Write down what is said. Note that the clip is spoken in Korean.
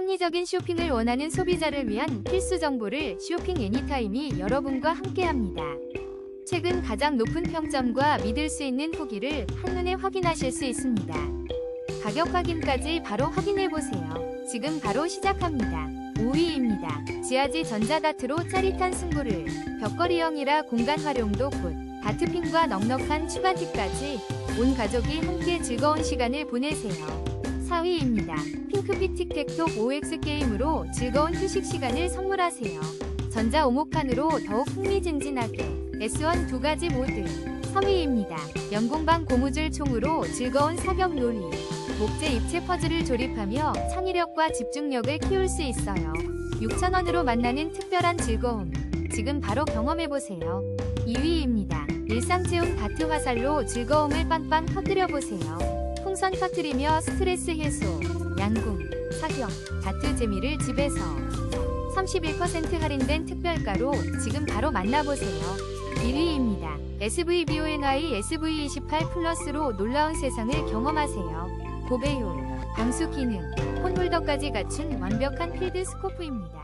합리적인 쇼핑을 원하는 소비자를 위한 필수 정보를 쇼핑 애니타임이 여러분과 함께합니다. 최근 가장 높은 평점과 믿을 수 있는 후기를 한눈에 확인하실 수 있습니다. 가격 확인까지 바로 확인해 보세요. 지금 바로 시작합니다. 5위입니다. 지아지 전자다트로 짜릿한 승부를 벽걸이형이라 공간 활용도 굿. 다트핀과 넉넉한 추가팁까지 온 가족이 함께 즐거운 시간을 보내세요. 4위입니다. 핑크빛 틱택톡 OX 게임으로 즐거운 휴식 시간을 선물하세요. 전자 오목칸으로 더욱 흥미진진하게 S1 두 가지 모드 3위입니다. 연공방 고무줄 총으로 즐거운 사격 놀이 목재 입체 퍼즐을 조립하며 창의력과 집중력을 키울 수 있어요. 6,000원으로 만나는 특별한 즐거움 지금 바로 경험해보세요. 2위입니다. 일상체험 다트 화살로 즐거움을 빵빵 터뜨려보세요. 풍선 터뜨리며 스트레스 해소, 양궁, 사격, 다트 재미를 집에서 31% 할인된 특별가로 지금 바로 만나보세요. 1위입니다. SVBONY SV28 플러스로 놀라운 세상을 경험하세요. 보배용, 방수 기능, 폰홀더까지 갖춘 완벽한 필드 스코프입니다.